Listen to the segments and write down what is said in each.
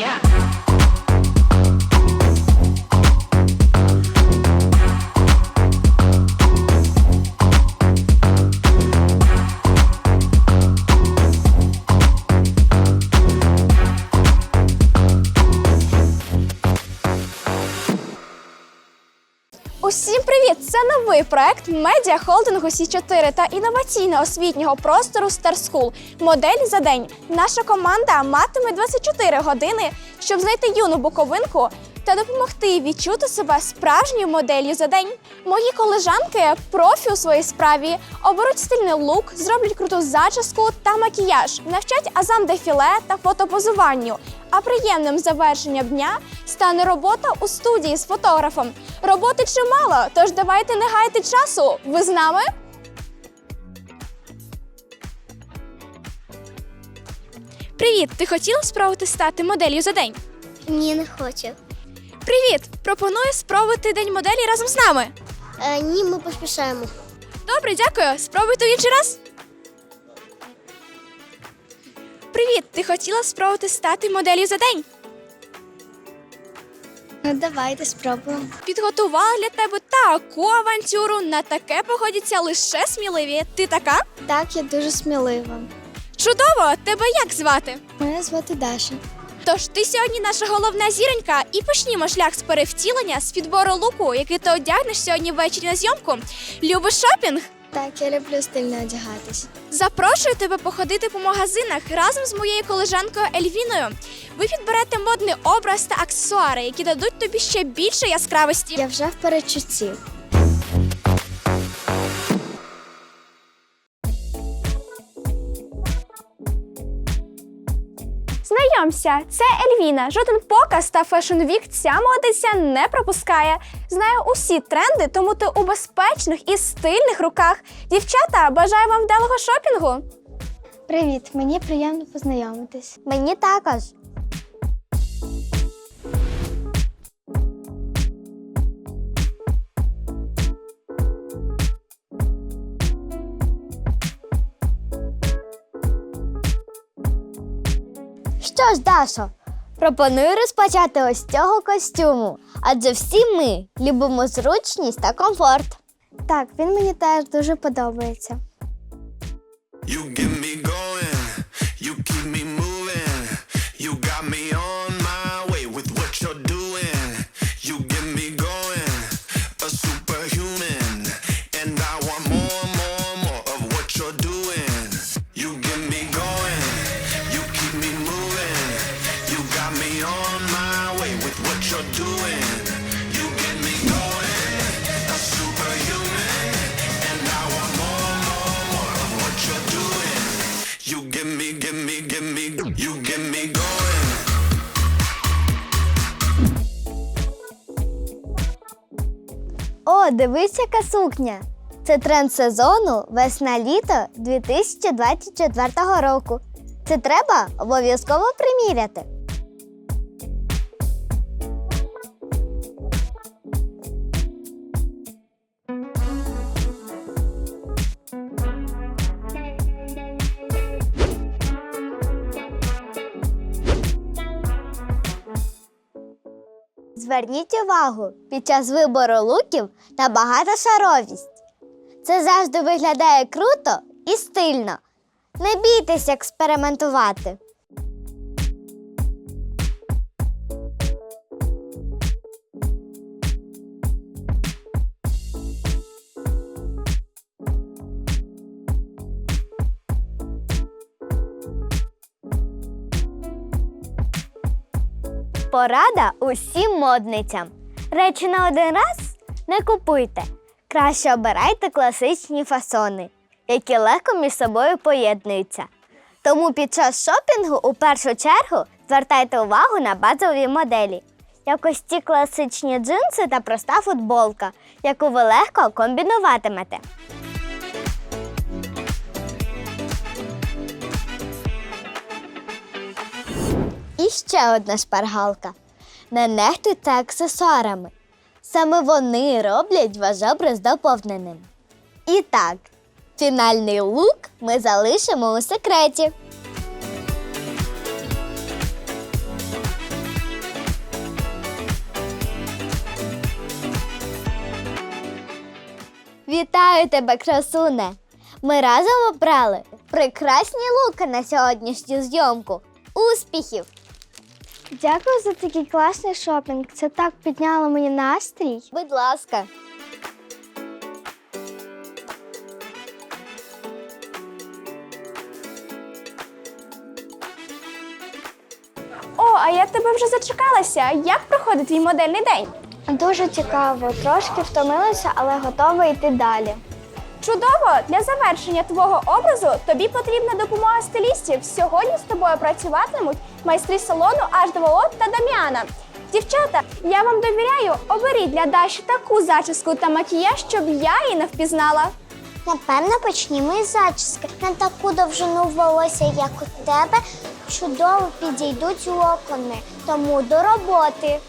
Yeah. Новий проект медіа холдингу Сі 4 та інноваційно-освітнього простору Star School. Модель за день. Наша команда матиме 24 години, щоб знайти юну буковинку та допомогти відчути себе справжньою моделлю за день. Мої колежанки профі у своїй справі оберуть стильний лук, зроблять круту зачіску та макіяж, навчать азам дефіле та фотопозуванню. А приємним завершенням дня стане робота у студії з фотографом. Роботи чимало, тож давайте не гаяти часу. Ви з нами? Привіт! Ти хотіла спробувати стати моделлю за день? Ні, не хочу. Привіт! Пропоную спробувати день моделі разом з нами. Е, ні, ми поспішаємо. Добре, дякую. Спробуйте в інший раз. Привіт! Ти хотіла спробувати стати моделлю за день? Ну, давайте спробуємо. Підготувала для тебе таку авантюру. На таке погодяться лише сміливі. Ти така? Так, я дуже смілива. Чудово! Тебе як звати? Мене звати Даша. Тож ти сьогодні наша головна зіронька, і почнімо шлях з перевтілення з підбору луку, який ти одягнеш сьогодні ввечері на зйомку. Любиш шопінг? Так, я люблю стильно одягатись. Запрошую тебе походити по магазинах разом з моєю колежанкою Ельвіною. Ви підберете модний образ та аксесуари, які дадуть тобі ще більше яскравості. Я вже в передчутті. Знайомся, це Ельвіна. Жоден показ та фешн-вік ця молодиця не пропускає. Знає усі тренди, тому ти у безпечних і стильних руках. Дівчата, бажаю вам вдалого шопінгу. Привіт, мені приємно познайомитись. Мені також. Що ж, Дашо, пропоную розпочати ось цього костюму, адже всі ми любимо зручність та комфорт. Так, він мені теж дуже подобається. You get дивись, яка сукня! Це тренд сезону весна-літо 2024 року. Це треба обов'язково приміряти. Зверніть увагу під час вибору луків на багатошаровість. Це завжди виглядає круто і стильно. Не бійтесь експериментувати. Порада усім модницям. Речі на один раз не купуйте. Краще обирайте класичні фасони, які легко між собою поєднуються. Тому під час шопінгу у першу чергу звертайте увагу на базові моделі. Як ось ці класичні джинси та проста футболка, яку ви легко комбінуватимете. І ще одна шпаргалка. Не це аксесуарами. Саме вони роблять ваш образ доповненим. І так, фінальний лук ми залишимо у секреті. Вітаю тебе, красуне! Ми разом обрали прекрасні луки на сьогоднішню зйомку. Успіхів! Дякую за такий класний шопінг. Це так підняло мені настрій. Будь ласка. О, а я тебе вже зачекалася. Як проходить твій модельний день? Дуже цікаво. Трошки втомилася, але готова йти далі. Чудово! Для завершення твого образу тобі потрібна допомога стилістів. Сьогодні з тобою працюватимуть майстри салону H2O та Дам'яна. Дівчата, я вам довіряю, оберіть для Даші таку зачіску та макіяж, щоб я її не впізнала. Напевно, почнімо із зачіски. На таку довжину волосся, як у тебе, чудово підійдуть локони. Тому до роботи.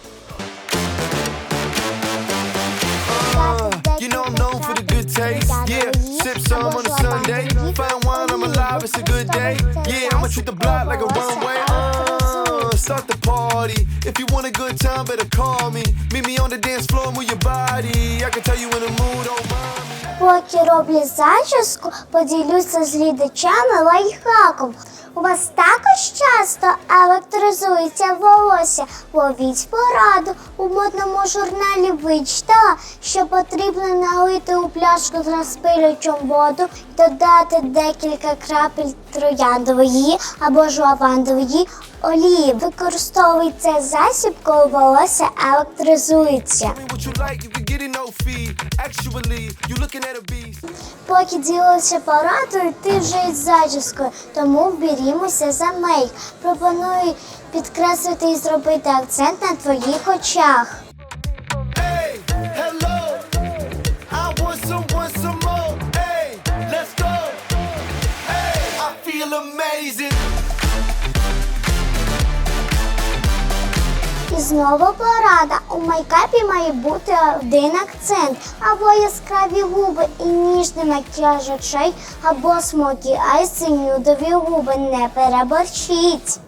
taste. Yeah, sip some on a Sunday. Fine wine, I'm alive, it's a good day. Yeah, I'ma treat the block like a runway. Uh, start the party. If you want a good time, better call me. Meet me on the dance floor, move your body. I can tell you in the mood, oh mommy. Поки роблю зачіску, поділюся з глядачами лайфхаком. У вас також часто електризується волосся. Ловіть пораду. У модному журналі вичитала, що потрібно налити у пляшку з розпилюючим воду, додати декілька крапель трояндової або ж лавандової олії. Використовуй засіб, коли волосся електризується. Tell me what you like, you can get it no fee. Actually, you looking at a beast. Поки ділилася порадою, ти вже із зачіскою, тому вберімося за мейк. Пропоную підкреслити і зробити акцент на твоїх очах. Hey, hello. I want some, want some more. Hey, let's go. Hey, I feel amazing. І знову порада. У майкапі має бути один акцент, або яскраві губи і ніжний макіяж очей, або смокі айс і нюдові губи. Не переборчіть.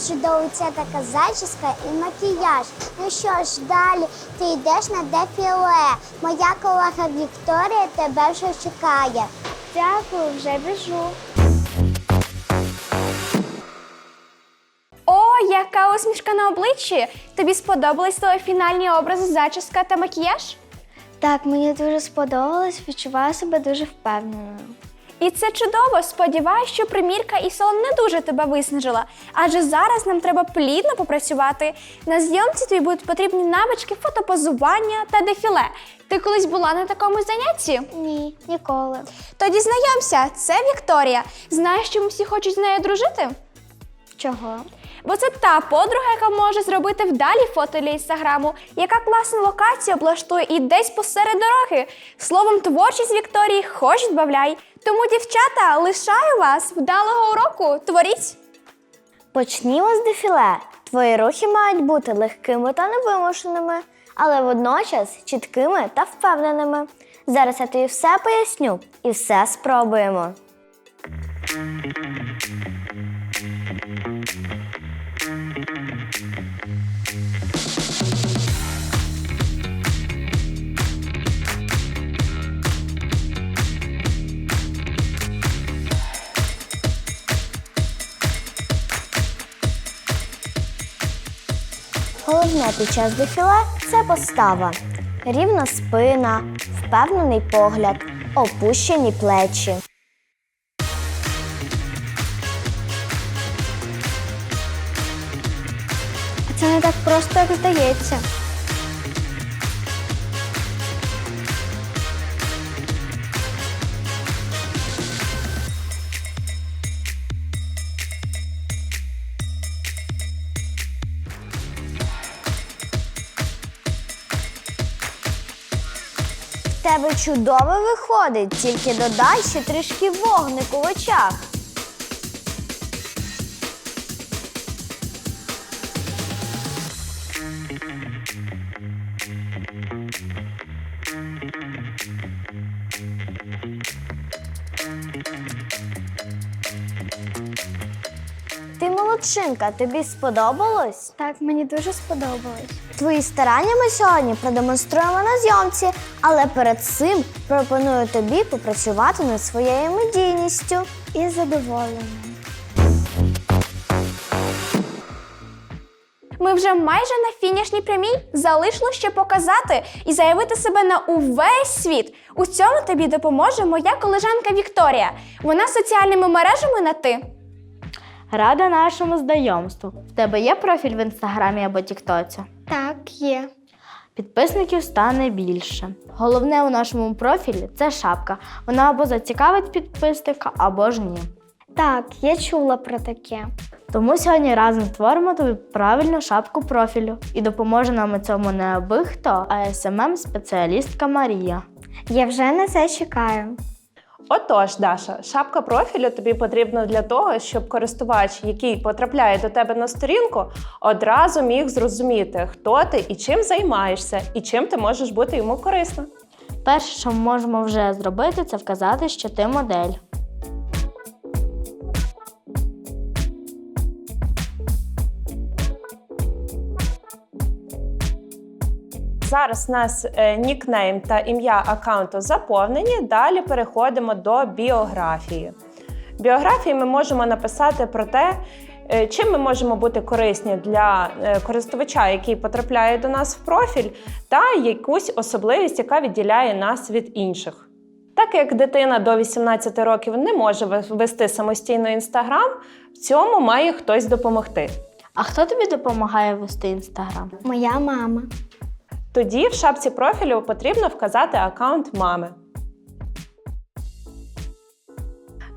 Дуже до така зачіска і макіяж. Ну що ж, далі ти йдеш на дефіле. Моя колега Вікторія тебе вже чекає. Дякую, вже біжу. О, яка усмішка на обличчі! Тобі сподобались твої фінальні образи, зачіска та макіяж? Так, мені дуже сподобалось, відчуваю себе дуже впевненою. І це чудово. Сподіваюсь, що примірка і салон не дуже тебе виснажила, адже зараз нам треба плідно попрацювати. На зйомці тобі будуть потрібні навички фотопозування та дефіле. Ти колись була на такому занятті? Ні, ніколи. Тоді знайомся, це Вікторія. Знаєш, чому всі хочуть з нею дружити? Чого? Бо це та подруга, яка може зробити вдалі фото для інстаграму, яка класну локацію облаштує і десь посеред дороги. Словом, творчість Вікторії хоч збавляй. Тому, дівчата, лишаю вас вдалого уроку. Творіть! Почнімо з дефіле. Твої рухи мають бути легкими та невимушеними, але водночас чіткими та впевненими. Зараз я тобі все поясню і все спробуємо. Головне під час дефіле це постава. Рівна спина, впевнений погляд, опущені плечі. Це не так просто, як здається. Тебе чудово виходить, тільки додай ще трішки вогнику в очах. Молодчинка, тобі сподобалось? Так, мені дуже сподобалось. Твої старання ми сьогодні продемонструємо на зйомці, але перед цим пропоную тобі попрацювати над своєю медійністю. І задоволена. Ми вже майже на фінішній прямій залишилось ще показати і заявити себе на увесь світ. У цьому тобі допоможе моя колежанка Вікторія. Вона соціальними мережами на ти. Рада нашому знайомству. В тебе є профіль в інстаграмі або Тіктоці? Так, є. Підписників стане більше. Головне у нашому профілі це шапка. Вона або зацікавить підписника, або ж ні. Так, я чула про таке. Тому сьогодні разом створимо тобі правильну шапку профілю і допоможе нам у цьому не аби хто, а smm спеціалістка Марія. Я вже на це чекаю. Отож, Даша, шапка профілю тобі потрібна для того, щоб користувач, який потрапляє до тебе на сторінку, одразу міг зрозуміти, хто ти і чим займаєшся, і чим ти можеш бути йому корисна. Перше, що ми можемо вже зробити, це вказати, що ти модель. Зараз у нас е, нікнейм та ім'я аккаунту заповнені. Далі переходимо до біографії. В біографії ми можемо написати про те, е, чим ми можемо бути корисні для е, користувача, який потрапляє до нас в профіль, та якусь особливість, яка відділяє нас від інших. Так як дитина до 18 років не може вести самостійно інстаграм, в цьому має хтось допомогти. А хто тобі допомагає вести інстаграм? Моя мама. Тоді в шапці профілю потрібно вказати аккаунт мами.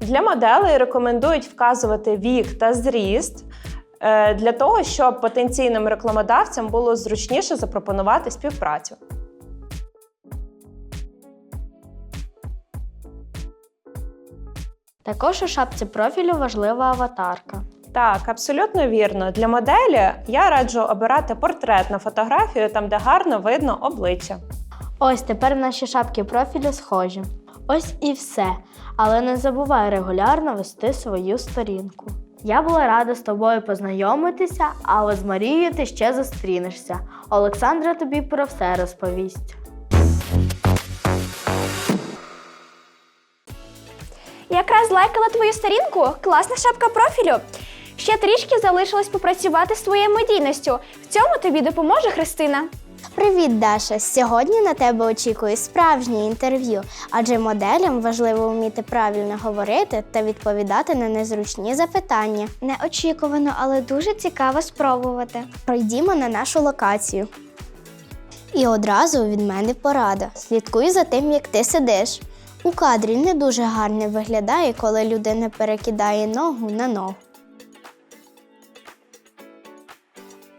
Для моделей рекомендують вказувати вік та зріст е, для того, щоб потенційним рекламодавцям було зручніше запропонувати співпрацю. Також у шапці профілю важлива аватарка. Так, абсолютно вірно. Для моделі я раджу обирати портрет на фотографію, там де гарно видно обличчя. Ось тепер наші шапки профілю схожі. Ось і все. Але не забувай регулярно вести свою сторінку. Я була рада з тобою познайомитися, але з Марією ти ще зустрінешся. Олександра тобі про все розповість. Якраз лайкала твою сторінку, класна шапка профілю. Ще трішки залишилось попрацювати з твоєю медійністю. В цьому тобі допоможе Христина. Привіт, Даша! Сьогодні на тебе очікує справжнє інтерв'ю, адже моделям важливо вміти правильно говорити та відповідати на незручні запитання. Неочікувано, але дуже цікаво спробувати. Пройдімо на нашу локацію. І одразу від мене порада. Слідкуй за тим, як ти сидиш. У кадрі не дуже гарно виглядає, коли людина перекидає ногу на ногу.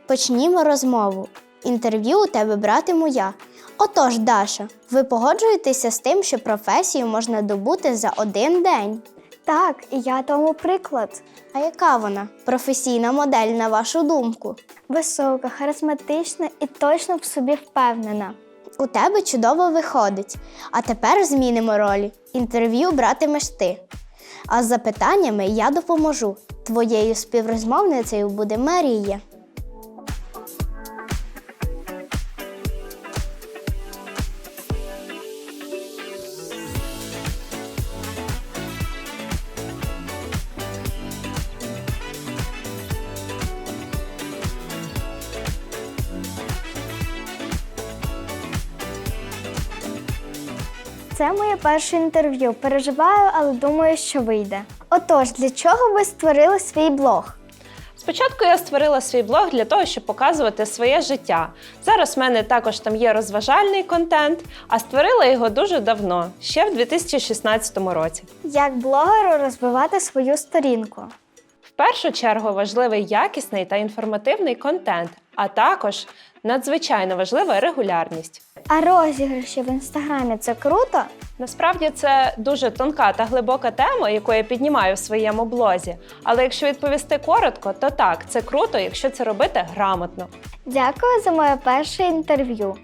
Почнімо розмову. Інтерв'ю у тебе братиму я. Отож, Даша, ви погоджуєтеся з тим, що професію можна добути за один день. Так, і я тому приклад. А яка вона? Професійна модель, на вашу думку? Висока, харизматична і точно в собі впевнена. У тебе чудово виходить. А тепер змінимо ролі. Інтерв'ю братимеш ти. А з запитаннями я допоможу. Твоєю співрозмовницею буде Марія. Це моє перше інтерв'ю. Переживаю, але думаю, що вийде. Отож, для чого ви створили свій блог? Спочатку я створила свій блог для того, щоб показувати своє життя. Зараз в мене також там є розважальний контент, а створила його дуже давно, ще в 2016 році. Як блогеру розвивати свою сторінку? В першу чергу важливий якісний та інформативний контент, а також надзвичайно важлива регулярність. А розіграші в інстаграмі це круто? Насправді це дуже тонка та глибока тема, яку я піднімаю в своєму блозі. Але якщо відповісти коротко, то так, це круто, якщо це робити грамотно. Дякую за моє перше інтерв'ю.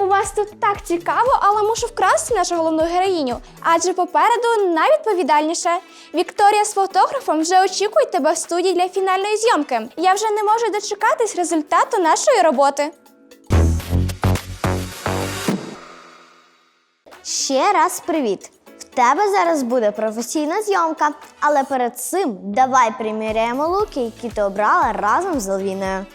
У вас тут так цікаво, але мушу вкрасти нашу головну героїню, адже попереду найвідповідальніше. Вікторія з фотографом вже очікують тебе в студії для фінальної зйомки. Я вже не можу дочекатись результату нашої роботи. Ще раз привіт! В тебе зараз буде професійна зйомка, але перед цим давай приміряємо луки, які ти обрала разом з Алвіною.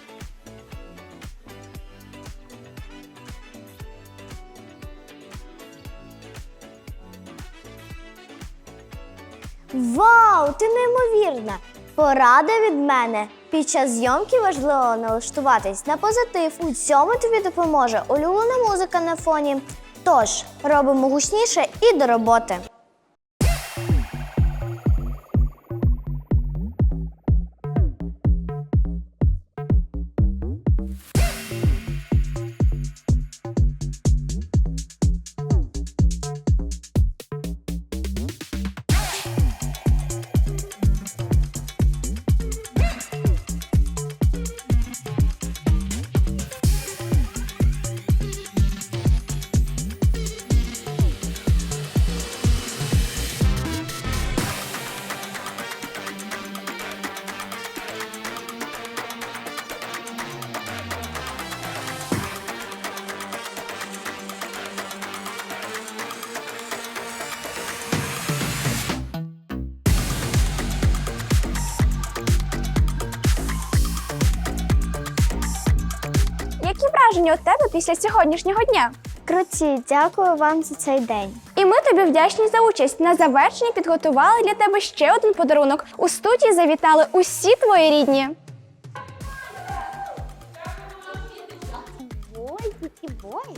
Вау, ти неймовірна! Порада від мене. Під час зйомки важливо налаштуватись на позитив. У цьому тобі допоможе улюблена музика на фоні. Тож робимо гучніше і до роботи. Враження у тебе після сьогоднішнього дня? Круті, дякую вам за цей день. І ми тобі вдячні за участь. На завершення підготували для тебе ще один подарунок. У студії завітали усі твої рідні. Ой, які бой.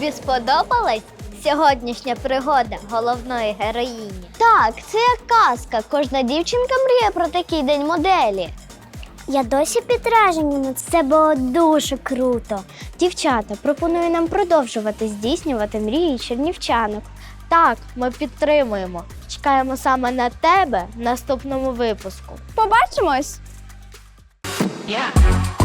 Тобі сподобалась сьогоднішня пригода головної героїні? Так, це як казка. Кожна дівчинка мріє про такий день моделі. Я досі під враженням, це було дуже круто. Дівчата, пропоную нам продовжувати здійснювати мрії чернівчанок. Так, ми підтримуємо. Чекаємо саме на тебе в наступному випуску. Побачимось! Yeah.